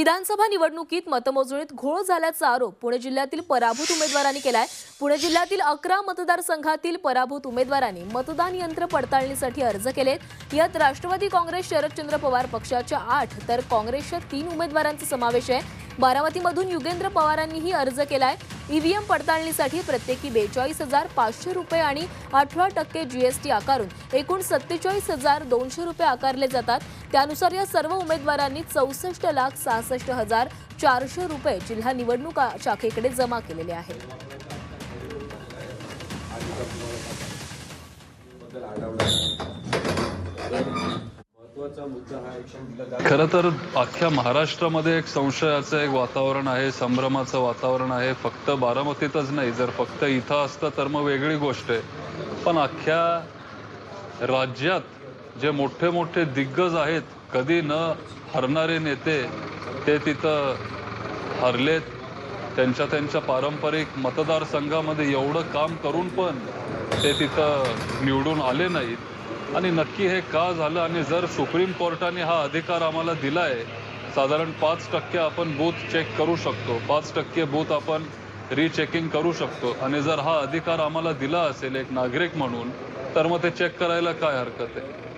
विधानसभा निवडणुकीत मतमोजणीत घोळ झाल्याचा आरोप पुणे जिल्ह्यातील पराभूत उमेदवारांनी केलाय. पुणे जिल्ह्यातील अकरा मतदारसंघातील पराभूत उमेदवारांनी मतदान यंत्र पडताळणीसाठी अर्ज केलेत. यात राष्ट्रवादी काँग्रेस शरदचंद्र पवार पक्षाच्या आठ तर काँग्रेसच्या तीन उमेदवारांचा समावेश आहे. बारामतीमधून युगेंद्र पवारांनीही अर्ज केलाय. ईव्हीएम पडताळणीसाठी प्रत्येकी बेचाळीस हजार पाचशे रुपये आणि अठरा टक्के जीएसटी आकारून एकूण सत्तेचाळीस हजार दोनशे रुपये आकारले जातात. त्यानुसार या सर्व उमेदवारांनी चौसष्ट लाख सहासष्ट हजार चारशे रुपये जिल्हा निवडणूक शाखेकडे जमा केलेले आहेत खरं तर अख्ख्या महाराष्ट्रामध्ये एक संशयाचं एक वातावरण आहे संभ्रमाचं वातावरण आहे. फक्त बारामतीतच नाही जर फक्त इथं असतं तर मग वेगळी गोष्ट आहे. पण अख्ख्या राज्यात जे मोठे मोठे दिग्गज आहेत कधी न हरणारे नेते ते तिथं हरलेत. त्यांच्या त्यांच्या पारंपरिक मतदारसंघामध्ये एवढं काम करून पण ते तिथं निवडून आले नाहीत. आणि नक्की हे का झालं आणि जर सुप्रीम कोर्टाने हा अधिकार आम्हाला दिलाय साधारण पाच टक्के आपण बूथ चेक करू शकतो. पाच टक्के बूथ आपण रिचेकिंग करू शकतो. आणि जर हा अधिकार आम्हाला दिला असेल एक नागरिक म्हणून तर मग ते चेक करायला काय हरकत आहे?